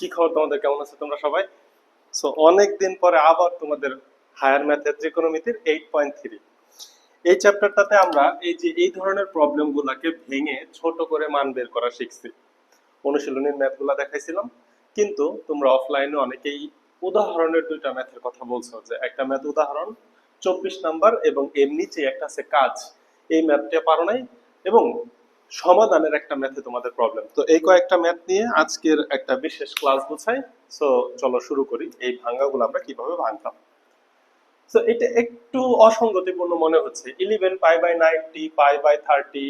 কি খবর তোমাদের? কেমন আছে তোমরা সবাই? সো অনেক দিন পরে আবার তোমাদের হায়ার ম্যাথের ত্রিকোণমিতির এইট পয়েন্ট থ্রি এই চ্যাপ্টারটাতে আমরা এই যে এই ধরনের প্রবলেম গুলাকে ভেঙে ছোট করে মান বের করা শিখছি। অনুশীলনীর ম্যাথগুলা দেখাইছিলাম। কিন্তু তোমরা অফলাইনে অনেকেই উদাহরণের দুইটা ম্যাথের কথা বলছো যে একটা ম্যাথ উদাহরণ, চব্বিশ নাম্বার এবং এর নিচে একটা আছে কাজ। এই ম্যাথটা পারো নাই এবং সমাধানের একটা ম্যাথে তোমাদের প্রবলেম তো এই কয়েকটা ম্যাথ নিয়ে আজকের একটা বিশেষ ক্লাস বুঝাই সো চলো শুরু করি। এই ভাঙ্গাগুলো আমরা কীভাবে ভাঙতাম? সো এটা একটু অসঙ্গতিপূর্ণ মনে হচ্ছে। Eleven pi by ninety pi by thirty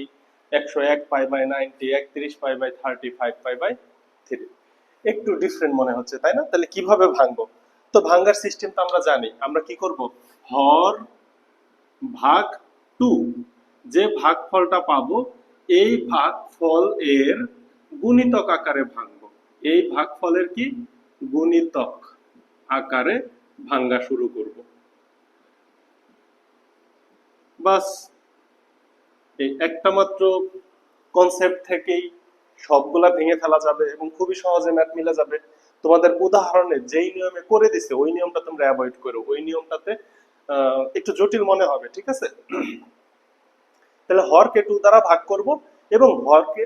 একশো এক পাই বাই নাইনটি একত্রিশ pi by thirty five pi by three একটু ডিফারেন্ট মনে হচ্ছে, তাই না? তাহলে কীভাবে ভাঙবো? তো ভাঙ্গার সিস্টেম তো আমরা জানি। আমরা কি করব? হর ভাগ টু যে ভাগফলটা পাবো এই ভাগফল এর গুণিতক আকারে ভাঙবো। এই ভাগফলের কি? গুণিতক আকারে ভাঙ্গা শুরু করব। বাস, এই একটা মাত্র কনসেপ্ট থেকেই সবগুলা ভেঙে ফেলা যাবে এবং খুবই সহজে ম্যাথ মিলে যাবে। তোমাদের উদাহরণে যেই নিয়মে করে দিছে, ওই নিয়মটা তোমরা অ্যাভয়েড করো। ওই নিয়মটাতে একটু জটিল মনে হবে, ঠিক আছে? তাহলে হরকে টু দ্বারা ভাগ করব এবং হরকে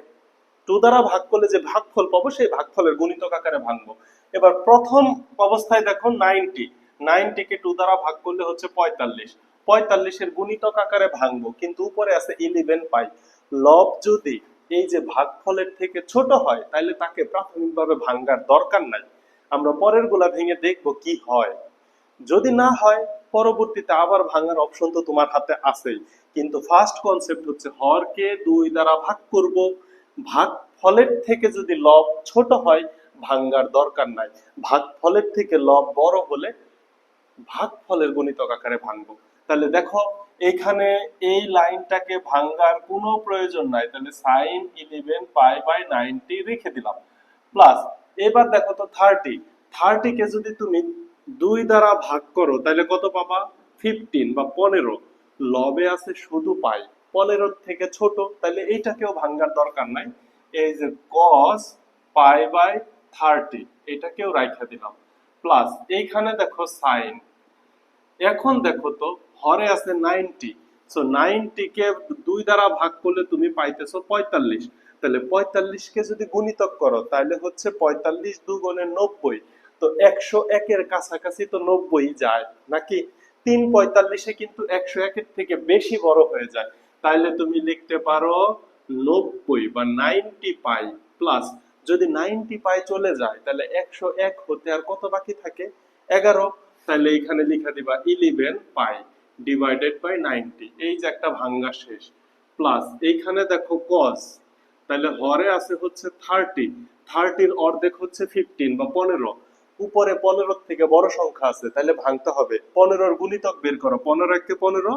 টু দ্বারা ভাগ করলে যে ভাগফল পাবো, সেই ভাগফলের গুণিতক আকারে ভাঙবো। এবার প্রথম অবস্থায় দেখো নাইনটি। নাইনটিকে টু দ্বারা ভাগ করলে হচ্ছে পঁয়তাল্লিশ। পঁয়তাল্লিশের গুণিতক আকারে ভাঙবো, কিন্তু উপরে আছে ইলেভেন পাই। লব যদি এই যে ভাগফলের থেকে ছোট হয়, তাহলে তাকে প্রাথমিকভাবে ভাঙ্গার দরকার নাই। আমরা পরেরগুলা ভেঙে দেখব কি হয়। যদি না হয়, পরবর্তীতে আবার ভাঙার অপশন তো তোমার হাতে আছেই। কিন্তু ফার্স্ট কনসেপ্ট হচ্ছে হরকে দুই দ্বারা ভাগ করব। ভাগ ফলের থেকে যদি লব ছোট হয়, ভাঙ্গার দরকার নাই। ভাগ ফলের থেকে লব বড় হলে ভাগ ফলের গণিতক আকারে ভাঙবো। তাহলে দেখো, এখানে এই লাইনটাকে ভাঙ্গার কোনো প্রয়োজন নাই। তাহলে sine eleven pi by ninety রেখে দিলাম। প্লাস এবার দেখো তো থার্টি থার্টি কে যদি তুমি দুই দ্বারা ভাগ করো, তাহলে কত পাবা? ফিফটিন বা পনেরো। লবে আছে শুধু পাই, পনেরোর থেকে ছোট তাহলে এইটাকেও ভাঙ্গার দরকার নাই। এই যে কস পাই বাই থার্টি এটাকেও রাইখা দিলাম। প্লাস এইখানে দেখো সাইন এখন দেখো তো, হরে আছে নাইনটি সো নাইনটি কে দুই দ্বারা ভাগ করলে তুমি পাইতেছো পঁয়তাল্লিশ। তাহলে পঁয়তাল্লিশ কে যদি গুণিতক করো তাহলে হচ্ছে পঁয়তাল্লিশ দু দুগুণে নব্বই, তো একশো একের কাছাকাছি তো নব্বই যায়, নাকি? তিন পঁয়তাল্লিশে কিন্তু একশো একের থেকে বেশি বড় হয়ে যায়। তাহলে তুমি লিখতে পারো নব্বই বা নাইনটি পাই প্লাস যদি নাইনটি পাই চলে যায় তাহলে একশো এক হতে আর কত বাকি থাকে? এগারো। তাহলে এখানে লিখা দিবা eleven pi divided by ninety. এই যে একটা ভাঙ্গা শেষ। প্লাস এইখানে দেখো কস তাহলে হরে আছে হচ্ছে থার্টি থার্টির অর্ধেক হচ্ছে ফিফটিন বা পনেরো। উপরে পনেরো থেকে বড় সংখ্যা আছে, তাহলে ভাঙতে হবে। পনেরোর গুণিতক বের করো, পনেরো একে পনেরো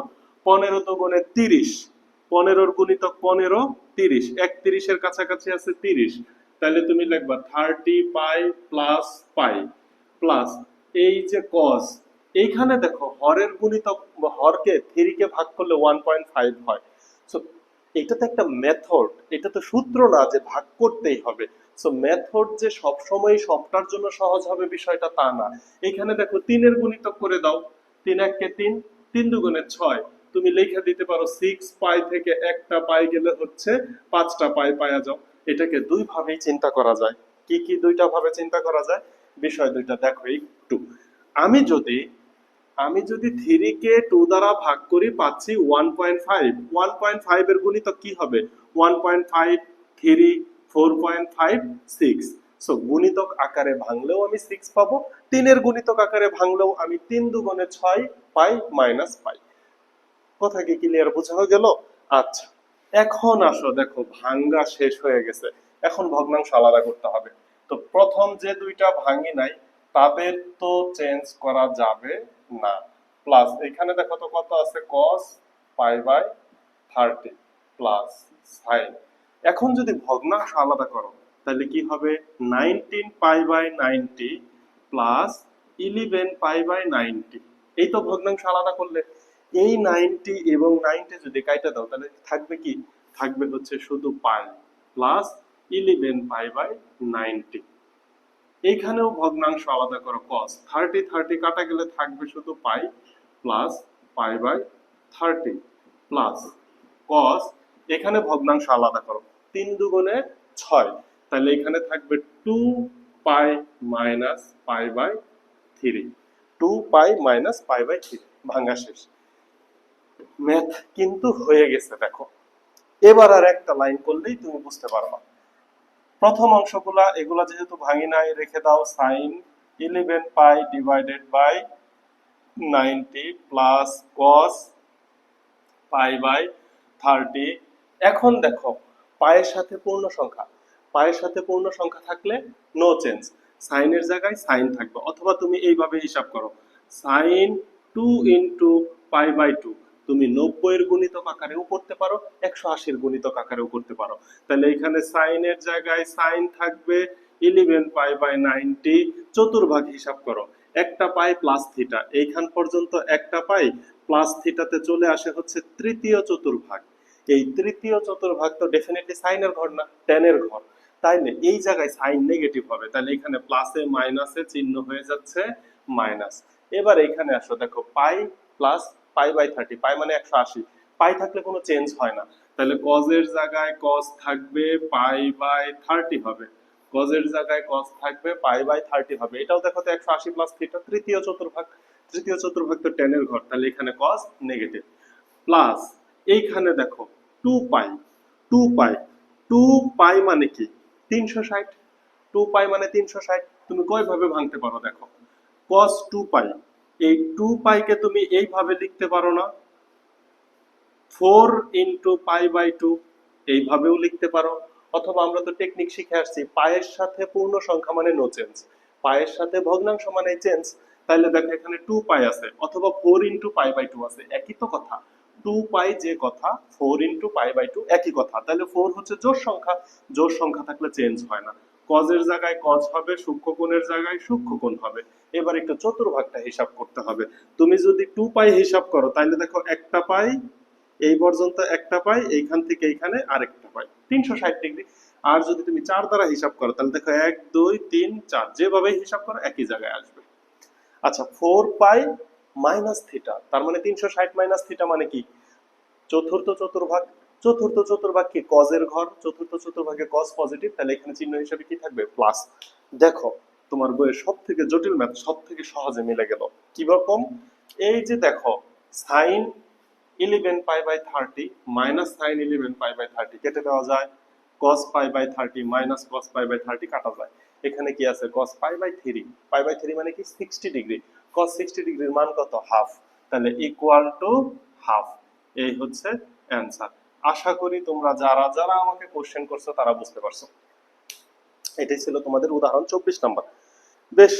পনেরো তো গুণে তিরিশ, পনেরোর গুণিতক পনেরো, তিরিশ একত্রিশের কাছাকাছি আছে তিরিশ। তাহলে তুমি লিখবা thirty pi plus pi plus এই যে কস এইখানে দেখো হরের গুণিতক, হরকে থ্রিকে ভাগ করলে ওয়ান পয়েন্ট ফাইভ হয়। সো এটা তো একটা মেথড এটা তো সূত্র না যে ভাগ করতেই হবে। সো মেথড যে সব সময় সবটার জন্য সহজ হবে বিষয়টা তা না। এখানে দেখো তিনের গুণিতক করে দাও। তিন এককে তিন তিন দুগুণে ছয়। তুমি লিখে দিতে পারো সিক্স পাই থেকে একটা পাই গেলে হচ্ছে পাঁচটা পাই পাওয়া যাও। এটাকে দুই ভাবেই চিন্তা করা যায়। কি কি দুইটা ভাবে চিন্তা করা যায়? বিষয় দুইটা দেখো একটু। আমি যদি আমি যদি থ্রি কে টু দ্বারা ভাগ করি পাচ্ছি one point five one point five এর গুণিতক কি হবে? One point five three four point five six so গুণিতক আকারে ভাঙলেও আমি সিক্স পাবো, তিনের গুণিতক আকারে ভাঙলেও আমি তিন দুগুণে ছয় পাই মাইনাস পাই। কথা কি ক্লিয়ার বোঝা হয়ে গেল? আচ্ছা এখন আসো, দেখো শেষ হয়ে গেছে। এখন ভগ্নাংশ আলাদা করতে হবে। তো প্রথম যে দুইটা ভাঙি নাই, তাদের তো চেঞ্জ করা যাবে না। প্লাস এখানে দেখো তো কত আছে? থার্টি প্লাস সাইন এখন যদি ভগ্নাংশ আলাদা করো, তাহলে কি হবে? Nineteen pi by ninety plus eleven pi by ninety এই তো ভগ্নাংশ আলাদা করলে। এই নাইনটি এবং নাইনটি যদি কাইটা দাও, তাহলে থাকবে কি? থাকবে হচ্ছে শুধু pi plus eleven pi by ninety এইখানেও ভগ্নাংশ আলাদা করো কস থার্টি থার্টি কাটা গেলে থাকবে শুধু pi plus pi by thirty plus cos এখানে ভগ্নাংশ আলাদা করো। তিন দুগুণে ছয়। তাহলে এখানে থাকবে two pi minus pi by three two pi minus pi by three ভাঙ্গা শেষ। ম্যাথ কিন্তু হয়ে গেছে, দেখো। এবার আর একটা লাইন করলেই তুমি বুঝতে পারবা। প্রথম অংশগুলা, এগুলা যেহেতু ভাঙি নাই, রেখে দাও sine eleven pi divided by ninety plus cos pi by thirty এখন দেখো পায়ের সাথে পূর্ণ সংখ্যা। পায়ের সাথে পূর্ণ সংখ্যা থাকলে নো চেঞ্জ সাইনের জায়গায় সাইন থাকবে, অথবা তুমি এইভাবে হিসাব করো। Sine two into pi by two তুমি নব্বইয়ের গুণিতক আকারেও করতে পারো, একশো আশির গুণিতক আকারেও করতে পারো। তাহলে এখানে সাইনের জায়গায় সাইন থাকবে ইলেভেন পাই বাই নাইনটি চতুর্ভাগ হিসাব করো। একটা পাই প্লাস থিটা এইখান পর্যন্ত একটা পাই প্লাস থিটাতে চলে আসে হচ্ছে তৃতীয় চতুর্ভাগ। এই তৃতীয় চতুর্ভাগ তো ডেফিনেটলি সাইনের ঘর না টেনের ঘর। তাইলে এই জায়গায় সাইন নেগেটিভ হবে। তাহলে এখানে প্লাসে মাইনাসে চিহ্ন হয়ে যাচ্ছে মাইনাস এবার এখানে আসো, দেখো pi plus pi by thirty pi মানে একশো আশি। পাই থাকলে কোনো চেঞ্জ হয় না। তাহলে কজের জায়গায় কজ থাকবে পাই বাই থার্টি হবে। কজের জায়গায় কজ থাকবে পাই বাই থার্টি হবে। এটাও দেখো তো একশো আশি প্লাস থিটা তৃতীয় চতুর্ভাগ। তৃতীয় চতুর্ভাগ তো টেনের ঘর। তাহলে এখানে কজ নেগেটিভ প্লাস এইখানে দেখো two pi two pi two pi মানে কি? তিনশো ষাট? টু পাই মানে তিনশো ষাট? তুমি কয়ভাবে ভাঙতে পারো দেখো। কস টু পাই এই টু পাইকে তুমি এইভাবে লিখতে পারো না। Four into pi by two এইভাবেও লিখতে পারো। অথবা আমরা তো টেকনিক শিখে আসছি, পায়ের সাথে পূর্ণ সংখ্যা মানে নো চেঞ্জ পায়ের সাথে ভগ্নাংশ মানে চেঞ্জ তাহলে দেখো এখানে টু পাই আছে, অথবা four into pi by two আছে, একই তো কথা। টু পাই যে কথা four into pi by two একই কথা। তাহলে ফোর হচ্ছে জোর সংখ্যা। জোর সংখ্যা থাকলে চেঞ্জ হয় না। কজের জায়গায় কজ হবে, সূক্ষ্ম কোণের জায়গায় সূক্ষ্ম কোণ হবে। এবার একটা চতুর্ভাগটা হিসাব করতে হবে। তুমি যদি টু পাই হিসাব করো, তাহলে দেখো একটা পাই এই পর্যন্ত একটা পাই এইখান থেকে এইখানে আরেকটা পাই তিনশো ষাট ডিগ্রি আর যদি তুমি চার দ্বারা হিসাব করো, তাহলে দেখো এক, দুই, তিন, চার। যেভাবে হিসাব করো, একই জায়গায় আসবে। আচ্ছা ফোর পাই মাইনাস থিটা তার মানে তিনশো ষাট মাইনাস থিটা মানে কি? চতুর্থ চতুর্ভাগ চতুর্থ চতুর্ভাগ কি কজের ঘর, চতুর্থ চতুর্ভাগে কজ পজিটিভ তাহলে এখানে চিহ্ন হিসেবে কি থাকবে? প্লাস দেখো, তোমার বইয়ের সব থেকে জটিল ম্যাথ সব থেকে সহজে মিলে গেল। কীরকম এই যে দেখো sine eleven pi by thirty minus sine eleven pi by thirty কেটে দেওয়া যায়। Cos pi by thirty minus cos pi by thirty কাটা যায়। এখানে কি আছে? Cos pi by three pi by three মানে কি? সিক্সটি ডিগ্রি কস সিক্সটি ডিগ্রির মান কত? হাফ তাহলে ইকুয়াল টু হাফ এই হচ্ছে অ্যান্সার আশা করি তোমরা যারা যারা আমাকে কোশ্চেন করছ, তারা বুঝতে পারছ। এটাই ছিল তোমাদের উদাহরণ চব্বিশ নাম্বার। বেশ,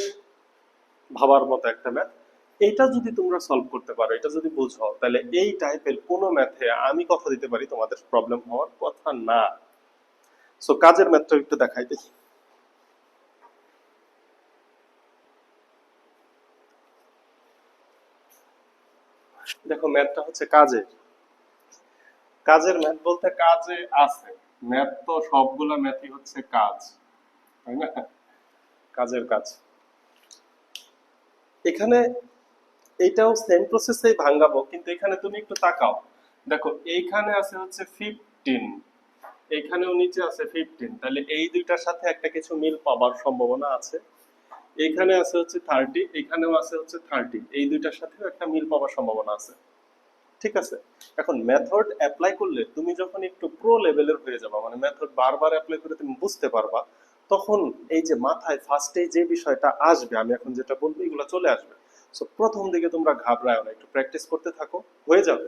ভাবার মতো একটা ম্যাথ এটা যদি তোমরা সলভ করতে পারো, এটা যদি বুঝো, তাহলে এই টাইপের কোনো ম্যাথে আমি কথা দিতে পারি, তোমাদের প্রবলেম হওয়ার কথা না। সো কাজের ম্যাথটা একটু দেখাই দেখি। দেখো ম্যাথটা হচ্ছে কাজের। কাজের ম্যাথ বলতে কাজে আছে। ম্যাথ তো সবগুলা ম্যাথই হচ্ছে কাজ, তাই না? কাজের কাজ। এখানে এইটাও সেম প্রসেসেই ভাঙাবো কিন্তু এখানে তুমি একটু তাকাও। দেখো, এইখানে আছে হচ্ছে ফিফটিন এইখানেও নিচে আছে ফিফটিন তাহলে এই দুইটার সাথে একটা কিছু মিল পাবার সম্ভাবনা আছে। এখানে আছে হচ্ছে থার্টি এখানেও আছে হচ্ছে থার্টি এই দুইটার সাথেও একটা মিল পাবার সম্ভাবনা আছে। ঠিক আছে? এখন মেথড অ্যাপ্লাই করলে তুমি যখন একটু প্রো লেভেলের হয়ে যাবা মানে মেথড বারবার অ্যাপ্লাই করে তুমি বুঝতে পারবা, তখন এই যে মাথায় ফার্স্টে যে বিষয়টা আসবে, আমি এখন যেটা বলব, এগুলো চলে আসবে। সো প্রথম দিকে তোমরা ঘাবড়ায় না, একটু প্র্যাকটিস করতে থাকো, হয়ে যাবে।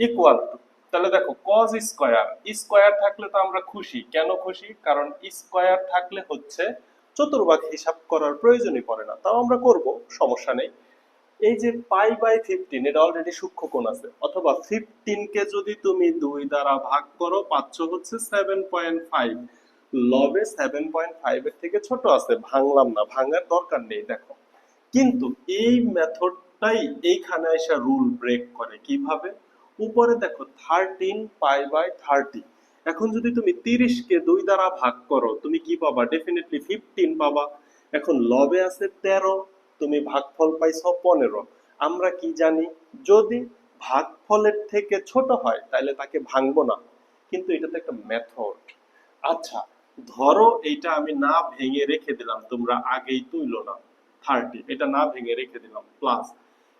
ইকুয়াল টু তাহলে দেখো কজ স্কয়ার স্কয়ার থাকলে তো আমরা খুশি। কেন খুশি? কারণ স্কয়ার থাকলে হচ্ছে চতুর্ভাগ হিসাব করার প্রয়োজনই পড়ে না। তাও আমরা করব, সমস্যা নেই। এই যে পাই বাই ফিফটিন এটা অলরেডি সূক্ষ্ম কোণ আছে। অথবা ফিফটিন কে যদি তুমি দুই দ্বারা ভাগ করো, পাচ্ছ হচ্ছে সেভেন পয়েন্ট ফাইভ লবে সেভেন পয়েন্ট ফাইভ এর থেকে ছোট আছে, ভাঙলাম না, ভাঙার দরকার নেই, দেখো। কিন্তু এই মেথডটাই এইখানে এসে রুল ব্রেক করে। কীভাবে? উপরে দেখো থার্টিন পাই বাই থার্টি এখন যদি তুমি তিরিশকে দুই দ্বারা ভাগ করো, তুমি কি পাবা? ডেফিনেটলি ফিফটিন পাবা। এখন লবে আছে তেরো, তুমি ভাগফল পাইছো পনেরো। আমরা কি জানি, যদি ভাগফলের থেকে ছোট হয় তাহলে তাকে ভাঙবো না। কিন্তু এটা তো একটা মেথড আচ্ছা ধরো এইটা আমি না ভেঙে রেখে দিলাম, তোমরা আগেই তুইলো না। থার্টি এটা না ভেঙে রেখে দিলাম প্লাস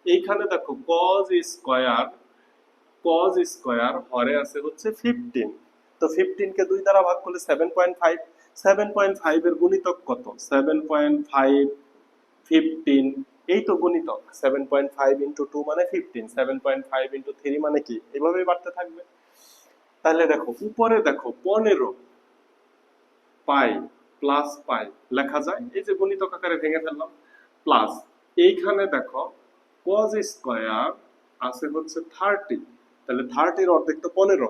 এইখানে দেখো কজ স্কয়ার কজ স্কয়ার হরে আছে হচ্ছে ফিফটিন তো ফিফটিন কে দুই দ্বারা ভাগ করলে seven point five seven point five এর গুণিতক কত? সেভেন পয়েন্ট ফাইভ ফিফটিন এই তো গুণিতক। Seven point five into two মানে fifteen seven point five into three মানে কি? এভাবেই বাড়তে থাকবে। তাহলে দেখো, উপরে দেখো, পনেরো পাই প্লাস পাই লেখা যায়। এই যে গণিতক আকারে ভেঙে ফেললাম প্লাস এইখানে দেখো কজ স্কয়ার আছে হচ্ছে থার্টি তাহলে থার্টির অর্ধেক তো পনেরো।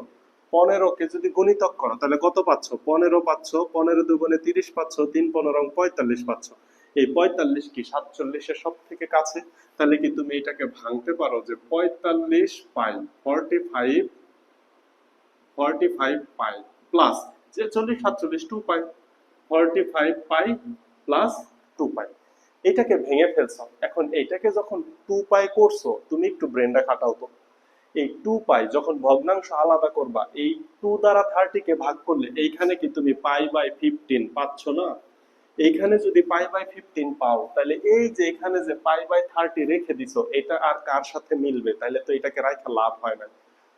পনেরোকে যদি গুণিতক করো, তাহলে কত পাচ্ছ? পনেরো পাচ্ছ, পনেরো দুগুণে তিরিশ পাচ্ছ, তিন পনেরো পঁয়তাল্লিশ পাচ্ছ। এই পঁয়তাল্লিশ কি সাতচল্লিশের সব থেকে কাছে? তাহলে কি তুমি এটাকে ভাঙতে পারো যে পঁয়তাল্লিশ pi forty five forty five pi plus যে চল্লিশ, সাতচল্লিশ two pi forty five pi plus two pi. এটাকে ভেঙে ফেলছো। এখন এটাকে যখন টু পাই করছ, তুমি একটু ব্রেনটা খাটাও তো। এই টু পাই, যখন ভগ্নাংশ আলাদা করবা, এই টু দ্বারা থার্টিকে ভাগ করলে, এইখানে কি তুমি পাই বাই ফিফটিন পাচ্ছ না? এইখানে যদি পাই বাই ফিফটিন পাও, তাহলে এই যে এখানে যে পাই বাই থার্টি রেখে দিছো, এটা আর কার সাথে মিলবে? তাহলে তো এটাকে রাখা লাভ হয় না।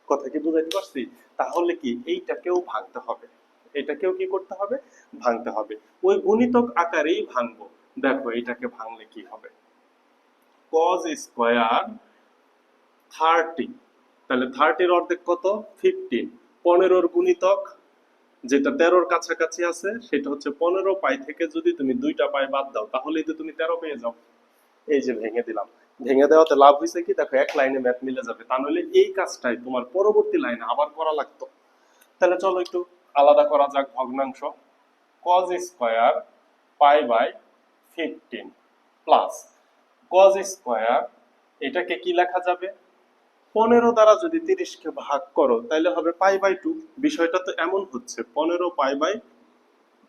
কথা কি বুঝাইতে পারছি? তাহলে কি এইটাকেও ভাঙতে হবে। এটাকেও কি করতে হবে? ভাঙতে হবে। ওই গুণিতক আকারেই ভাঙবো। দেখো, এটাকে ভাঙলে কি হবে? কজ স্কোয়ার থার্টি তাহলে থার্টির অর্ধেক কত? ফিফটিন পনেরোর গুণিতক, যেটা তেরোর কাছাকাছি আছে, সেটা হচ্ছে পনেরো পাই থেকে যদি তুমি দুইটা পাই বাদ দাও, তাহলেই তো তুমি তেরো পেয়ে যাও। এই যে ভেঙে দিলাম। ভেঙে দেওয়াতে লাভ হয়েছে কি? দেখো, এক লাইনে ম্যাথ মিলে যাবে। তা নইলে এই কাজটাই তোমার পরবর্তী লাইনে আবার করা লাগতো। তাহলে চলো একটু আলাদা করা যাক ভগ্নাংশ। Cos square pi by fifteen plus cos square এটাকে কি লেখা যাবে? পনেরো দ্বারা যদি তিরিশকে ভাগ করো তাহলে হবে পাই বাই টু। বিষয়টা তো এমন হচ্ছে, পনেরো pi by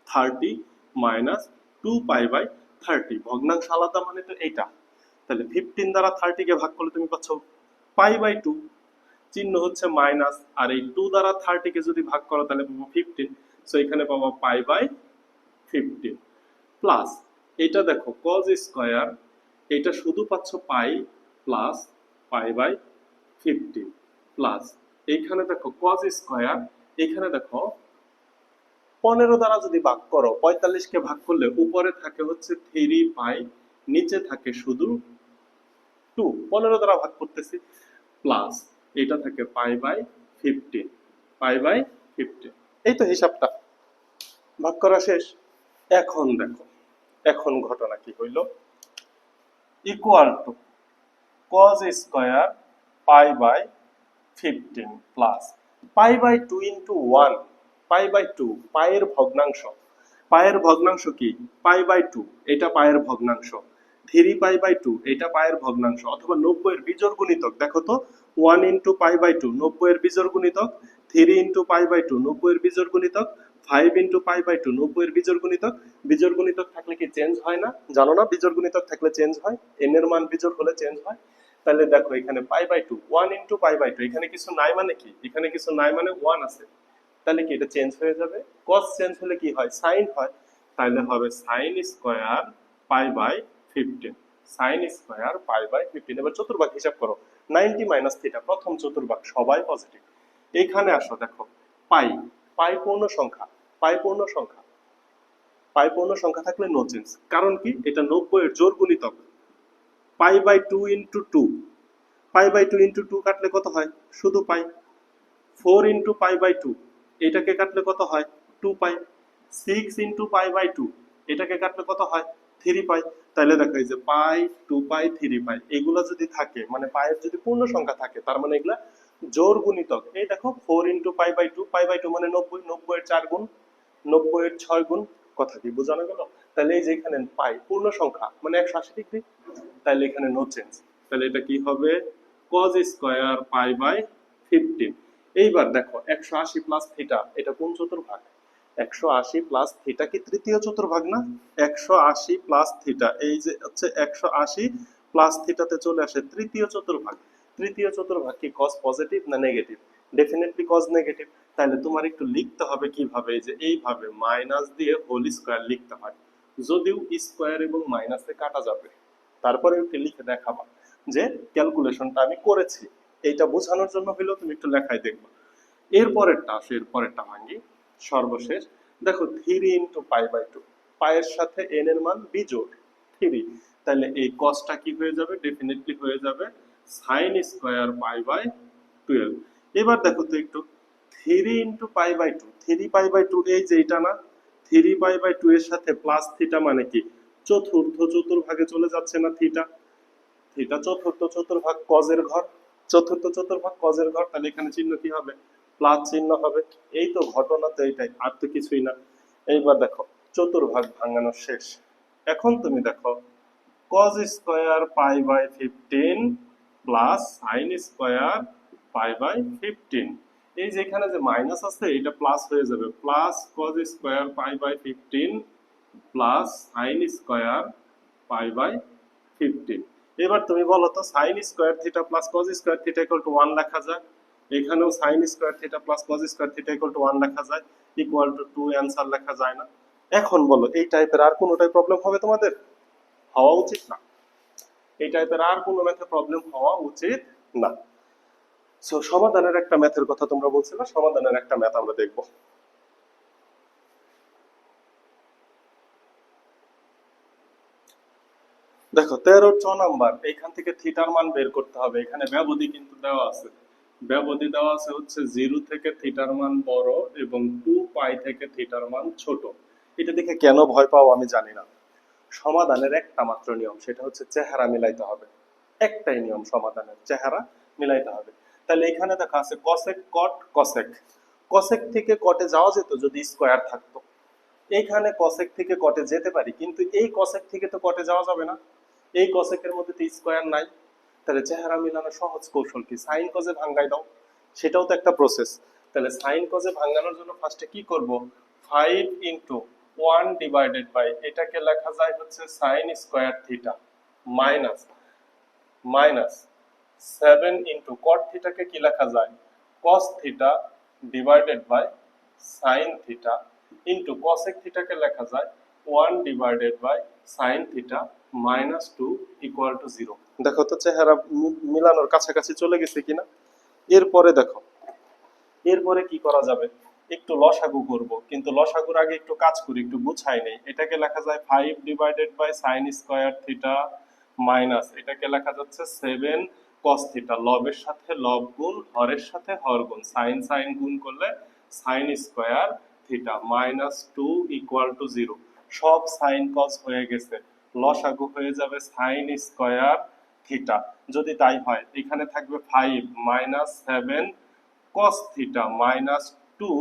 thirty minus two pi by thirty. ভগ্নাংশ আলাদা মানে তো এইটা। তাহলে ফিফটিন দ্বারা থার্টিকে ভাগ করলে তুমি পাচ্ছ পাই বাই টু। চিহ্ন হচ্ছে মাইনাস, আর এই টু দ্বারা থার্টিকে যদি ভাগ করো তাহলে পাবো ফিফটিন। সো এখানে পাবো পাই বাই ফিফটিন। প্লাস এটা দেখো কজ স্কয়ার এটা শুধু পাচ্ছ pi plus pi by fifteen plus এইখানে দেখো কজ স্কয়ার এখানে দেখো পনেরো দ্বারা যদি ভাগ করো পঁয়তাল্লিশকে ভাগ করলে উপরে থাকে হচ্ছে থ্রি পাই নিচে থাকে শুধু টু পনেরো দ্বারা ভাগ করতেছি প্লাস এটা থাকে pi by fifteen pi by fifteen এই তো হিসাবটা। ভাগ করা শেষ। এখন দেখো, এখন ঘটনা কি হইল? Equal to cos square pi by fifteen plus pi by two into one pi by two পায়ের ভগ্নাংশ। পায়ের ভগ্নাংশ কি? পাই বাই টু এটা পায়ের ভগ্নাংশ। থ্রি পাই বাই টু এটা পায়ের ভগ্নাংশ। অথবা নব্বইয়ের বিজোড় গুণিতক, দেখো তো one into pi by two নব্বইয়ের বিজোড় গুণিতক three into pi by two নব্বইয়ের বিজোড় গুণিতক five into pi by two নব্বইয়ের বিজোড় গুণিতক। বিজোড় গুণিতক থাকলে কি চেঞ্জ হয় না? জানো না বিজোড় গুণিতক থাকলে চেঞ্জ হয়? এন এর মান বিজোড় হলে চেঞ্জ হয়? তাহলে দেখো এখানে pi by two one into pi by two এখানে কিছু নাই মানে কি? এখানে কিছু নাই মানে ওয়ান আছে। তাহলে কি এটা চেঞ্জ হয়ে যাবে? কস চেঞ্জ হলে কি হয়? সাইন হয়। তাহলে হবে sine square pi by fifteen sine square pi by fifteen এবার চতুর্ভাগ হিসাব করো। নাইনটি মাইনাস থিটা প্রথম চতুর্ভাগ, সবাই পজিটিভ এইখানে আসো, দেখো পাই পাই পূর্ণ সংখ্যা পাই পূর্ণ সংখ্যা। পাই পূর্ণ সংখ্যা থাকলে নো চেঞ্জ কারণ কি? এটা নব্বই এর জোর গুণিতক। Pi by two into two. Pi by two into two কাটলে কত হয়? শুধু pi. Four into pi by two, এটাকে কাটলে কত হয়? Two pi. Six into pi by two, এটাকে কাটলে কত হয়? Three pi. তাহলে দেখো এই যে পাই, টু পাই, থ্রি পাই, এগুলো যদি থাকে মানে পায়ের যদি পূর্ণ সংখ্যা থাকে, তার মানে এগুলা জোর গুণিতক। এই দেখো, four into pi by two, pi by two মানে নব্বই নব্বই এর চার গুণ নব্বই এর ছয় গুণ, কথা কি বোঝানো গেল? তাহলে এই যে এখানে পাই, পূর্ণ সংখ্যা মানে একশো আশি ডিগ্রি, তাহলে এখানে নো চেঞ্জ তাহলে এটা কি হবে? Cos square pi by fifteen এইবার দেখো, একশো আশি প্লাস থিটা এটা কোন চতুর্ভাগ? একশো আশি প্লাস থিটা কি তৃতীয় চতুর্ভাগ না? একশো আশি প্লাস থিটা এই যে হচ্ছে একশো আশি প্লাস থিটাতে চলে আসে তৃতীয় চতুর্ভাগ। তৃতীয় চতুর্ভাগ কি কজ পজিটিভ না নেগেটিভ ডেফিনেটলি কজ নেগেটিভ তাহলে তোমার একটু লিখতে হবে কীভাবে? যে এইভাবে মাইনাস দিয়ে হোল স্কোয়ার লিখতে হয়। যদিও স্কোয়ার এবং মাইনাসে কাটা যাবে, তারপরে একটু লিখে দেখাবা যে ক্যালকুলেশনটা আমি করেছি। এইটা বোঝানোর জন্য হইলেও তুমি একটু লেখায় দেখবা। এরপরেরটা আসে এর পরেরটা ভাঙ্গি। সর্বশেষ, দেখো three into pi by two পায়ের সাথে এন এর মান বিজোড় থ্রি তাহলে এই কসটা কি হয়ে যাবে? ডেফিনেটলি হয়ে যাবে sine square pi by twelve এবার দেখো তো একটু three into pi by two three pi by two এই যে এটা না থ্রি পাই বাই টু এর সাথে প্লাস থিটা মানে কি? চতুর্থ চতুর্ভাগে চলে যাচ্ছে না থিটা থিটা চতুর্থ চতুর্ভাগ কজের ঘর। চতুর্থ চতুর্ভাগ কজের ঘর, তাহলে এখানে চিহ্ন কি হবে? প্লাস চিহ্ন হবে। এই তো ঘটনা তো এইটাই আর তো কিছুই না। এইবার দেখো, চতুর্ভাগ ভাঙানো শেষ। এখন তুমি দেখো cos square pi by fifteen plus sine square pi by fifteen এই যে এখানে যে মাইনাস আছে, এটা প্লাস হয়ে যাবে। Plus cos square pi by fifteen plus sine square pi by fifteen এবার তুমি বলো তো sine square theta plus cos square theta equal to one লেখা যায় এখানেও sine square theta plus cos square theta equal to one লেখা যায় equal to two answer লেখা যায় না। এখন বলো, এই টাইপের আর কোনোটাই প্রবলেম হবে তোমাদের? হওয়া উচিত না। এই টাইপের আর কোনো ম্যাথে প্রবলেম হওয়া উচিত না। সো সমাধানের একটা ম্যাথের কথা তোমরা বলছিলে সমাধানের একটা ম্যাথ আমরা দেখব। দেখো, তেরো, ছ নাম্বার এইখান থেকে থিটার মান বের করতে হবে। এখানে ব্যবধি কিন্তু দেওয়া আছে। ব্যবধি দেওয়া আছে হচ্ছে জিরো থেকে থিটার মান বড় এবং টু পাই থেকে থিটার মান ছোট। এটা দেখে কেন ভয় পাও আমি জানি না। সমাধানের একটা মাত্র নিয়ম, সেটা হচ্ছে চেহারা মিলাইতে হবে। একটাই নিয়ম সমাধানের, চেহারা মিলাইতে হবে। তাহলে এখানে দেখা আছে কসেক কট কসেক কসেক থেকে কটে যাওয়া যেত যদি স্কোয়ার থাকতো। এইখানে কসেক থেকে কটে যেতে পারি, কিন্তু এই কসেক থেকে তো কটে যাওয়া যাবে না। এই কসেকের মধ্যে তো স্কোয়ার নাই। তাহলে চেহারা মিলানো সহজ কৌশল কি? সাইন কজে ভাঙ্গাই দাও। সেটাও তো একটা প্রসেস তাহলে সাইন কজে ভাঙ্গানোর জন্য ফার্স্টে কি করব? Five into one divided by এটাকে লেখা যায় হচ্ছে sine square theta minus minus seven into cot থিটাকে কি লেখা যায়? Cos theta divided by sine theta into cosec থিটাকে লেখা যায় one divided by sine theta minus two equal to zero দেখো তো চেহারা মিলানোর কাছাকাছি চলে গেছে কিনা? এরপরে দেখো। এরপরে কি করা যাবে? একটু লসাগু করব, কিন্তু লসাগুর আগে একটু কাজ করি, একটু গুছাই নেই। এটাকে লেখা যায় five divided by sine square theta minus এটাকে লেখা যাচ্ছে সেভেন কস থিটা লবের সাথে লব গুণ হরের সাথে হর গুণ। সাইন সাইন গুণ করলে sine square theta minus two equal to zero সব সাইন কস হয়ে গেছে। লসাগু হয়ে যাবে সাইন স্কোয়ার থিটা যদি তাই হয়, এখানে থাকবে five minus seven cos theta minus two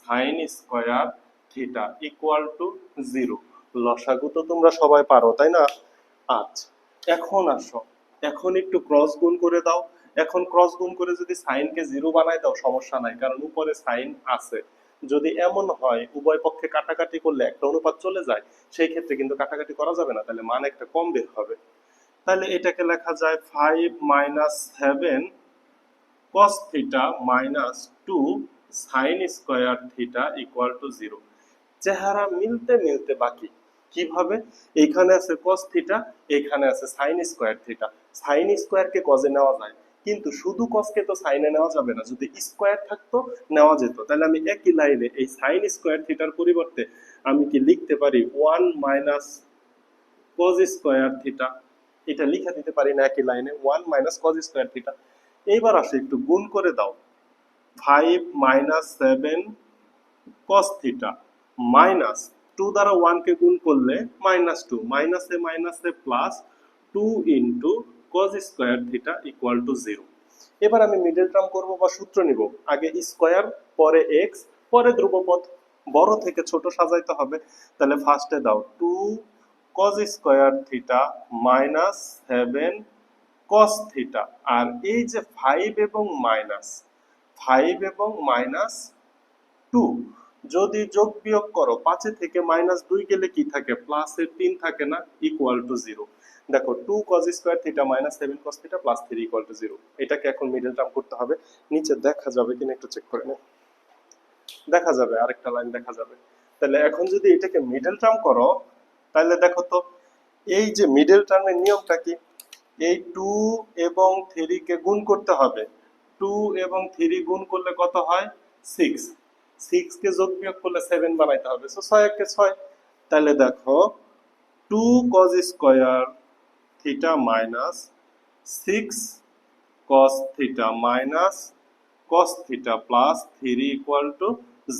sine square theta equal to zero লসাগু তো তোমরা সবাই পারো, তাই না? আচ্ছা এখন আসো। এখন একটু ক্রস গুণ করে দাও। এখন ক্রস গুণ করে যদি সাইনকে জিরো বানাই দাও, সমস্যা নাই, কারণ উপরে সাইন আছে। যদি এমন হয়, উভয় পক্ষে কাটাকাটি করলে একটা অনুপাত চলে যায়, সেই ক্ষেত্রে কিন্তু কাটাকাটি করা যাবে না, তাহলে মান একটা কম বের হবে। তাহলে এটাকে লেখা যায় five minus seven cos theta minus two sine square theta equal to zero চেহারা মিলতে মিলতে বাকি। কীভাবে? এখানে আছে cos থিটা এখানে আছে সাইন স্কোয়ার থিটা সাইন স্কোয়ারকে কজে নেওয়া যায়। কিন্তু শুধু কসকে তো সাইনে নেওয়া যাবে না। যদি স্কোয়ার থাকতো, নেওয়া যেত। তাহলে আমি একই লাইনে এই সাইন স্কোয়ার থিটার পরিবর্তে আমি কি লিখতে পারি? One minus cos square theta. এটা লিখে দিতে পারি না একই লাইনে। One minus cos square theta. এইবার আসে, একটু গুণ করে দাও। Five minus seven cos theta. Minus two দ্বারা ওয়ানকে গুণ করলে মাইনাস টু। মাইনাসে মাইনাসে plus two into cos square theta equal to zero এবার আমি মিডল টার্ম করব বা সূত্র নিব। আগে স্কোয়ার পরে এক্স পরে ধ্রুবপদ। বড় থেকে ছোট সাজাইতে হবে। তাহলে ফার্স্টে দাও two cos square theta minus seven cos theta আর এই যে ফাইভ এবং মাইনাস ফাইভ এবং মাইনাস টু যদি যোগ বিয়োগ করো, পাঁচে থেকে মাইনাস দুই গেলে কি থাকে? প্লাসের তিন থাকে না ইকুয়াল টু জিরো দেখো two cos square theta minus seven cos theta plus three equal to zero এটাকে এখন মিডল টার্ম করতে হবে। নিচে দেখা যাবে কিনা একটু চেক করে নে। দেখা যাবে, আরেকটা লাইন দেখা যাবে। তাহলে এখন যদি এটাকে মিডল টার্ম করো, তাহলে দেখো তো, এই যে মিডল টার্মের নিয়মটা কি? এই টু এবং থ্রি কে গুণ করতে হবে। টু এবং থ্রি গুণ করলে কত হয়? সিক্স সিক্স কে যোগ বিয়োগ করলে সেভেন বানাইতে হবে। সো ছয় একে ছয়। তাহলে দেখো two cos square theta minus six cos theta minus cos theta plus three equal to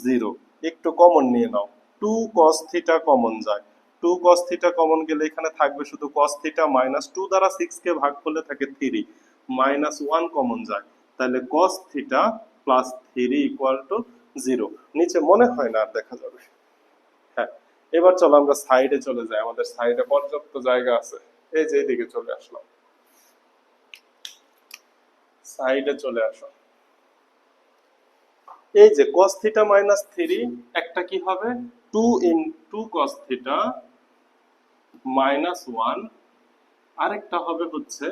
zero একটু কমন নিয়ে নাও। টু কস থিটা কমন যায়। টু কস থিটা কমন গেলে এখানে থাকবে শুধু কস থিটা মাইনাস টু দ্বারা সিক্স কে ভাগ করলে থাকে থ্রি মাইনাস ওয়ান কমন যায়। তাহলে cos theta plus three equal to zero. নিচে মনে হয় না আর দেখা যাবে। হ্যাঁ এবার চলো আমরা সাইডে চলে যাই। আমাদের সাইডে পর্যাপ্ত জায়গা আছে। এই যে এইদিকে চলে আসলাম। সাইডে চলে আসো। এই যে cos থিটা মাইনাস থ্রি একটা কি হবে? Two in two cos theta minus one আরেকটা হবে হচ্ছে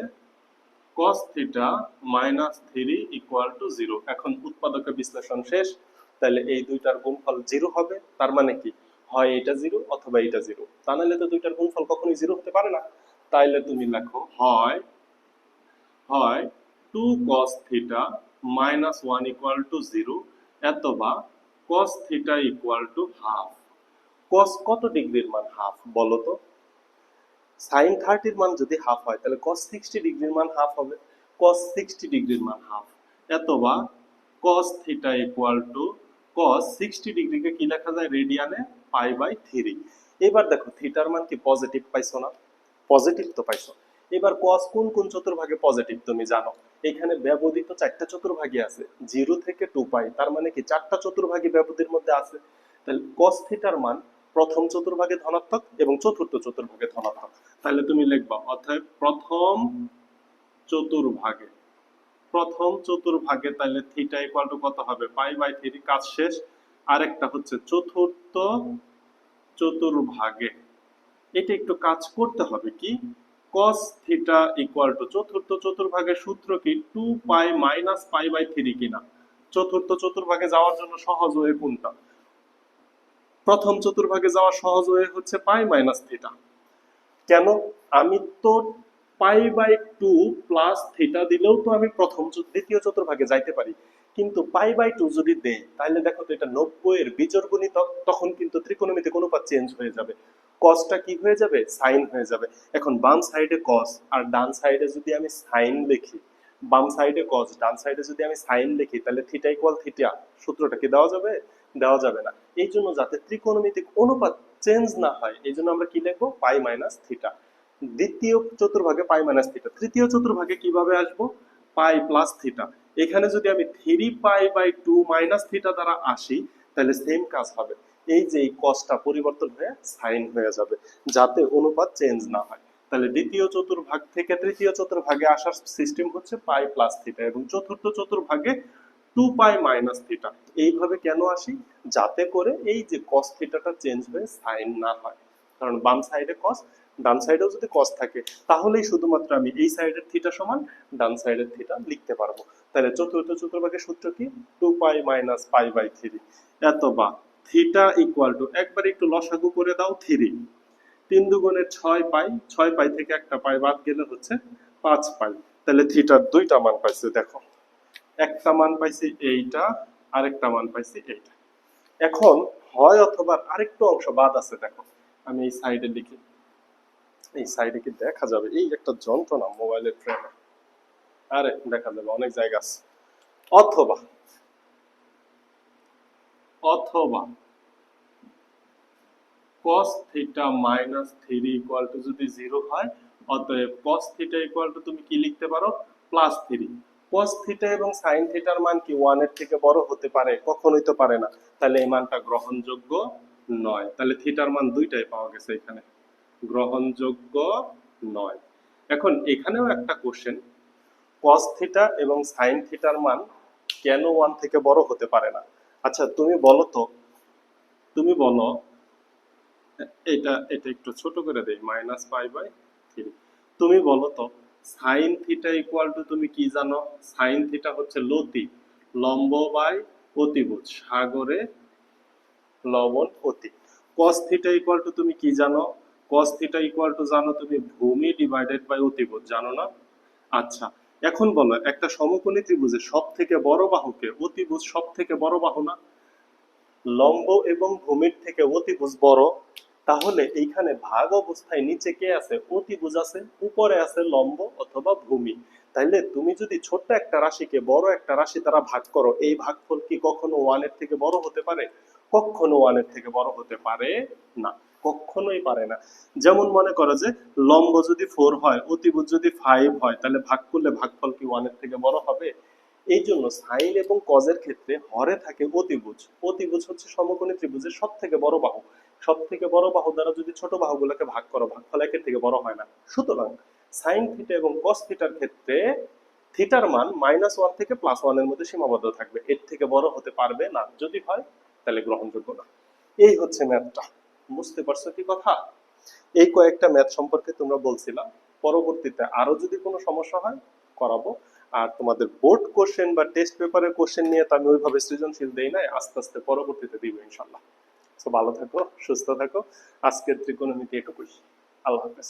cos theta minus three equal to zero এখন উৎপাদকের বিশ্লেষণ শেষ। তাহলে এই দুইটার গুণফল জিরো হবে, তার মানে কি? হয় এটা জিরো অথবা এটা জিরো। তা নাহলে তো দুইটার গুণফল কখনোই জিরো হতে পারে না। তাইলে তুমি লেখো হয় হয় two cos theta minus one equal to zero অথবা cos theta equal to half cos কত ডিগ্রির মান হাফ বলো তো? সাইন থার্টির মান যদি হাফ হয়, তাহলে কস সিক্সটি ডিগ্রির মান হাফ হবে। কস সিক্সটি ডিগ্রির মান হাফ অথবা cos theta equal to cos sixty ডিগ্রিকে কি লেখা যায়? রেডিয়ানে পাই বাই থ্রি এবার দেখো থিটার মান কি পজিটিভ পাইছো না? পজিটিভ তো পাইছো। এবার কস কোন কোন চতুর্ভাগে পজিটিভ তুমি জানো? এখানে ব্যবধিত চারটা চতুর্ভাগী আছে। জিরো থেকে টু পাই তার মানে কি চারটা চতুর্ভাগে ব্যবধির মধ্যে আছে। তাহলে কস থিটার মান প্রথম চতুর্ভাগে ধনাত্মক এবং চতুর্থ চতুর্ভাগে ধনাত্মক। তাহলে তুমি লিখবা অর্থাৎ প্রথম চতুর্ভাগে প্রথম চতুর্ভাগে তাহলে থিটা ইকুয়াল টু কত হবে? পাই বাই থ্রি কাজ শেষ। আরেকটা হচ্ছে চতুর্থ চতুর্ভাগে। এটা একটু কাজ করতে হবে কি? Cos থিটা ইকুয়াল টু চতুর্থ চতুর্ভাগের সূত্র কি? Two pi minus pi by three কিনা? চতুর্থ চতুর্ভাগে যাওয়ার জন্য সহজ ওয়ে কোনটা? প্রথম চতুর্ভাগে যাওয়া সহজ ওয়ে হচ্ছে পাই মাইনাস থিটা কেন? আমি তো pi by two plus theta দিলেও তো আমি প্রথম দ্বিতীয় চতুর্ভাগে যাইতে পারি। কিন্তু পাই বাই টু যদি দেই তাহলে দেখো তো এটা নব্বই এর তখন কিন্তু ত্রিকোণমিতিক অনুপাত চেঞ্জ হয়ে যাবে। কসটা কি হয়ে যাবে? সাইন হয়ে যাবে। এখন বাম সাইডে কস আর ডান সাইডে যদি আমি সাইন লিখি, বাম সাইডে কস ডান সাইডে যদি আমি সাইন লিখি তাহলে থিটা ইকুয়াল থিটা সূত্রটা কি দেওয়া যাবে? দেওয়া যাবে না। এই জন্য যাতে ত্রিকোণমিতিক অনুপাত চেঞ্জ না হয় এই জন্য আমরা কি লিখব? পাই মাইনাস থিটা দ্বিতীয় চতুর্ভাগে পাই মাইনাস থিটা তৃতীয় চতুর্ভাগে কীভাবে আসব? পাই প্লাস থিটা এখানে যদি আমি three pi by two minus theta দ্বারা আসি, তাহলে সেম কাজ হবে। এই যে এই কসটা পরিবর্তন হয়ে সাইন হয়ে যাবে, যাতে অনুপাত চেঞ্জ না হয়। তাহলে দ্বিতীয় চতুর্ভাগ থেকে তৃতীয় চতুর্ভাগে আসার সিস্টেম হচ্ছে পাই প্লাস থিটা এবং চতুর্থ চতুর্ভাগে টু পাই মাইনাস থিটা এইভাবে কেন আসি? যাতে করে এই যে কস থিটাটা চেঞ্জ হয়ে সাইন না হয়। কারণ বাম সাইডে কস ডান সাইডেও যদি কস থাকে, তাহলেই শুধুমাত্র আমি এই সাইডের থিটা সমান ডান সাইডের থিটা লিখতে পারব। তাহলে চতুর্থ চতুর্ভাগের সূত্র কি? Two pi minus pi by three এত বা। থিটা ইকুয়াল টু একবার একটু লসাগু করে দাও থ্রি তিন দুগুণের ছয় পাই ছয় পাই থেকে একটা পাই বাদ গেলে হচ্ছে পাঁচ পাই। তাহলে থিটার দুইটা মান পাইছে, দেখো। একটা মান পাইছি এইটা, আরেকটা মান পাইছি এইটা। এখন হয় অথবা আরেকটু অংশ বাদ আছে, দেখো। আমি এই সাইডে লিখি। এই সাইডে কি দেখা যাবে? এই একটা যন্ত্রণা মোবাইলের ফ্রেমে আরে, দেখা যাবে, অনেক জায়গা আছে। অথবা অথবা, cos theta minus equal to যদি হয়, অতএব cos থিটা ইকুয়াল টু তুমি কি লিখতে পারো? প্লাস থ্রি cos থিটা এবং সাইন থিটার মান কি ওয়ানের থেকে বড় হতে পারে? কখনোই তো পারে না। তাহলে এই মানটা গ্রহণযোগ্য নয়। তাহলে থিটার মান দুইটাই পাওয়া গেছে এখানে। গ্রহণযোগ্য নয়। এখন এখানেও একটা কোশ্চেন cos থিটা এবং সাইন থিটার মান কেন ওয়ান থেকে বড় হতে পারে না? আচ্ছা তুমি বলো তো। তুমি বলো, এটা এটা একটু ছোট করে দেই মাইনাস পাই বাই থ্রি তুমি বলো তো সাইন থিটা ইকুয়াল টু তুমি কি জানো? সাইন থিটা হচ্ছে লতি, লম্ব বাই অতিভুজ, সাগরে লবণ অতি। কস থিটা ইকুয়াল টু তুমি কি জানো? কস থিটা ইকুয়াল টু জানো তুমি ভূমি ডিভাইডেড বাই অতিভুজ, জানো না? আচ্ছা এখন বলো, একটা সমকোণী ত্রিভুজের সব থেকে বড় বাহুকে অতিভুজ সব থেকে বড় বাহু না? লম্ব এবং ভূমির থেকে অতিভুজ বড়, তাহলে এইখানে ভাগ অবস্থায় নিচে কে আছে? অতিভুজ আছে, উপরে আছে লম্ব অথবা ভূমি। তাইলে তুমি যদি ছোট্ট একটা রাশিকে বড় একটা রাশি দ্বারা ভাগ করো, এই ভাগফল কি কখনো ওয়ানের থেকে বড় হতে পারে? কখনো ওয়ানের থেকে বড় হতে পারে না। কখনোই পারে না। যেমন মনে করো যে, লম্ব যদি ফোর হয়, অতিভুজ যদি ফাইভ হয়, তাহলে ভাগ করলে ভাগফল কি ওয়ানের থেকে বড় হবে? এই জন্য সাইন এবং কজের ক্ষেত্রে হরে থাকে অতিভুজ। অতিভুজ হচ্ছে সমকোণী ত্রিভুজের সব থেকে বড় বাহু। সব থেকে বড় বাহু দ্বারা যদি ছোট বাহুগুলোকে ভাগ করো, ভাগফল একের থেকে বড় হয় না। সুতরাং সাইন থিটা এবং কস থিটার ক্ষেত্রে থিটার মান মাইনাস ওয়ান থেকে প্লাস ওয়ানের মধ্যে সীমাবদ্ধ থাকবে। এর থেকে বড় হতে পারবে না। যদি হয়, তাহলে গ্রহণযোগ্য না। এই হচ্ছে ম্যাথটা বুঝতে পারছ কি কথা? এই কয়েকটা ম্যাথ সম্পর্কে তোমরা বলছিলাম। পরবর্তীতে আরও যদি কোনো সমস্যা হয়, করাবো। আর তোমাদের বোর্ড কোশ্চেন বা টেস্ট পেপারের কোশ্চেন নিয়ে তো আমি ওইভাবে সৃজনশীল দেই নাই। আস্তে আস্তে পরবর্তীতে দিব ইনশাল্লাহ। তো ভালো থাকো, সুস্থ থাকো। আজকের ত্রিকোণমিতি এটুকুই। আল্লাহ হাফেজ।